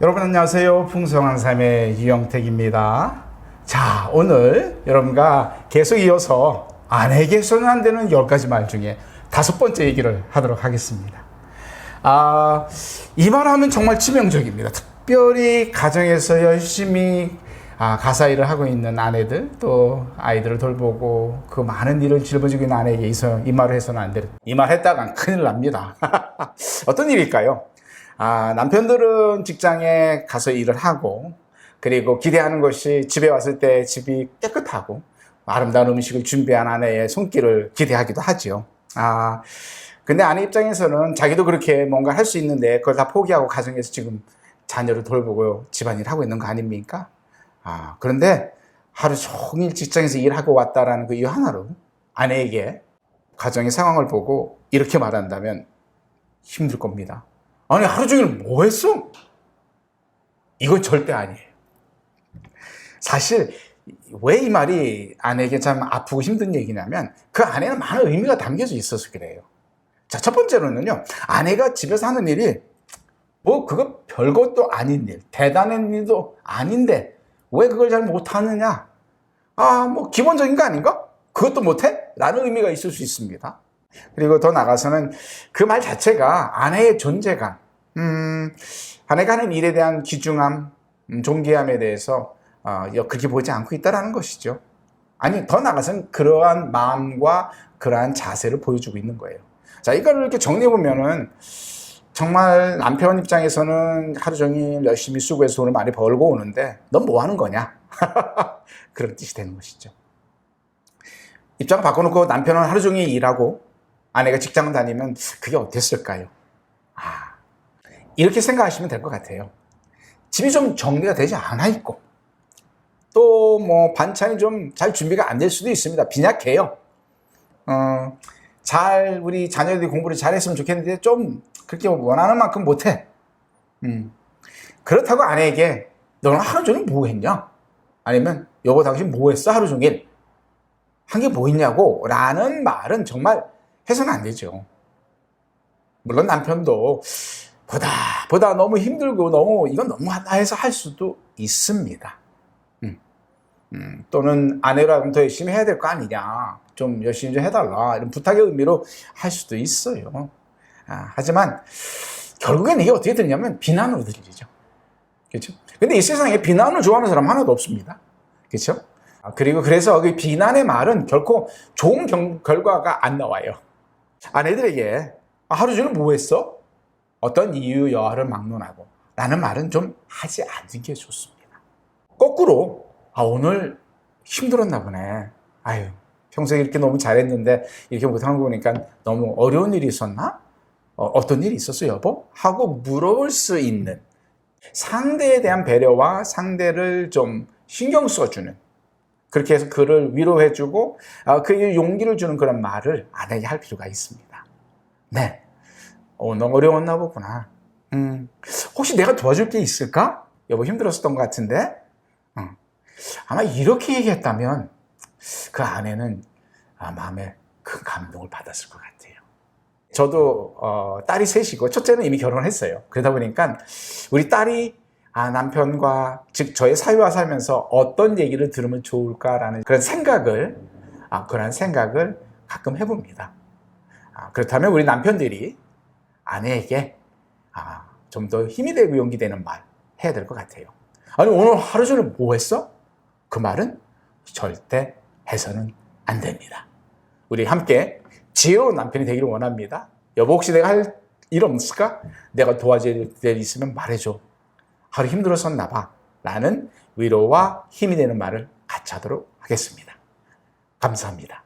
여러분 안녕하세요. 풍성한 삶의 유영택입니다. 자, 오늘 여러분과 계속 이어서 아내에게서는 안 되는 10가지 말 중에 다섯 번째 얘기를 하도록 하겠습니다. 아, 이 말하면 정말 치명적입니다. 특별히 가정에서 열심히 아, 가사 일을 하고 있는 아내들, 또 아이들을 돌보고 그 많은 일을 짊어지고 있는 아내에게 이 말을 해서는 안 되는. 이 말 했다간 큰일 납니다. 어떤 일일까요? 아, 남편들은 직장에 가서 일을 하고, 그리고 기대하는 것이 집에 왔을 때 집이 깨끗하고, 아름다운 음식을 준비한 아내의 손길을 기대하기도 하지요. 아, 근데 아내 입장에서는 자기도 그렇게 뭔가 할 수 있는데, 그걸 다 포기하고 가정에서 지금 자녀를 돌보고 집안일 하고 있는 거 아닙니까? 아, 그런데 하루 종일 직장에서 일하고 왔다라는 그 이유 하나로 아내에게 가정의 상황을 보고 이렇게 말한다면 힘들 겁니다. 아니, 하루 종일 뭐 했어? 이건 절대 아니에요. 사실, 왜 이 말이 아내에게 참 아프고 힘든 얘기냐면 그 안에는 많은 의미가 담겨져 있어서 그래요. 자, 첫 번째로는요, 아내가 집에서 하는 일이 뭐 그거 별것도 아닌 일, 대단한 일도 아닌데 왜 그걸 잘 못하느냐? 아, 뭐 기본적인 거 아닌가? 그것도 못해? 라는 의미가 있을 수 있습니다. 그리고 더 나가서는 그 말 자체가 아내의 존재감, 음, 아내가 하는 일에 대한 귀중함, 음, 존귀함에 대해서 어, 그렇게 보지 않고 있다라는 것이죠. 아니, 더 나가서는 그러한 마음과 그러한 자세를 보여주고 있는 거예요. 자, 이걸 이렇게 정리해 보면은 정말 남편 입장에서는 하루 종일 열심히 수고해서 돈을 많이 벌고 오는데 넌 뭐 하는 거냐? 그런 뜻이 되는 것이죠. 입장을 바꿔놓고 남편은 하루 종일 일하고 아내가 직장 다니면 그게 어땠을까요? 아, 이렇게 생각하시면 될 것 같아요. 집이 좀 정리가 되지 않아 있고 또 뭐 반찬이 좀 잘 준비가 안 될 수도 있습니다. 빈약해요. 어, 잘 우리 자녀들이 공부를 잘했으면 좋겠는데 좀 그렇게 원하는 만큼 못해. 음. 그렇다고 아내에게 너는 하루 종일 뭐 했냐? 아니면 여보 당신 뭐 했어 하루 종일? 한 게 뭐 있냐고? 라는 말은 정말 해서는 안 되죠. 물론 남편도 보다 보다 너무 힘들고 너무 이건 너무 하다 해서 할 수도 있습니다. 음. 음, 또는 아내라면 더 열심히 해야 될 거 아니냐? 좀 열심히 좀 해달라 이런 부탁의 의미로 할 수도 있어요. 아, 하지만 결국엔 이게 어떻게 들리냐면 비난으로 들리죠. 그렇죠? 근데 이 세상에 비난을 좋아하는 사람 하나도 없습니다. 그렇죠? 아, 그리고 그래서 그 비난의 말은 결코 좋은 경, 결과가 안 나와요. 아내들에게 아, 하루 종일 뭐 했어? 어떤 이유 여하를 막론하고 라는 말은 좀 하지 않는 게 좋습니다. 거꾸로 아 오늘 힘들었나 보네. 아유 평소에 이렇게 너무 잘했는데 이렇게 못한 거 보니까 너무 어려운 일이 있었나? 어, 떤 일이 있었어 여보? 하고 물어볼 수 있는 상대에 대한 배려와 상대를 좀 신경 써주는 그렇게 해서 그를 위로해주고 아, 그에게 용기를 주는 그런 말을 아내에게 할 필요가 있습니다. 네, 어, 너무 어려웠나 보구나. 음, 혹시 내가 도와줄 게 있을까? 여보 힘들었었던 것 같은데. 음, 아마 이렇게 얘기했다면 그 아내는 아, 마음에 큰 감동을 받았을 것 같아요. 저도 어, 딸이 셋이고 첫째는 이미 결혼을 했어요. 그러다 보니까 우리 딸이 아, 남편과 즉 저의 사유와 살면서 어떤 얘기를 들으면 좋을까라는 그런 생각을 아, 그런 생각을 가끔 해봅니다. 아, 그렇다면 우리 남편들이 아내에게 아, 좀 더 힘이 되고 용기 되는 말 해야 될 것 같아요. 아니 오늘 하루 종일 뭐 했어? 그 말은 절대 해서는 안 됩니다. 우리 함께 지혜로운 남편이 되기를 원합니다. 여보 혹시 내가 할 일 없을까? 내가 도와줄 일 있으면 말해줘. 하루 힘들었었나 봐. 라는 위로와 힘이 되는 말을 같이 하도록 하겠습니다. 감사합니다.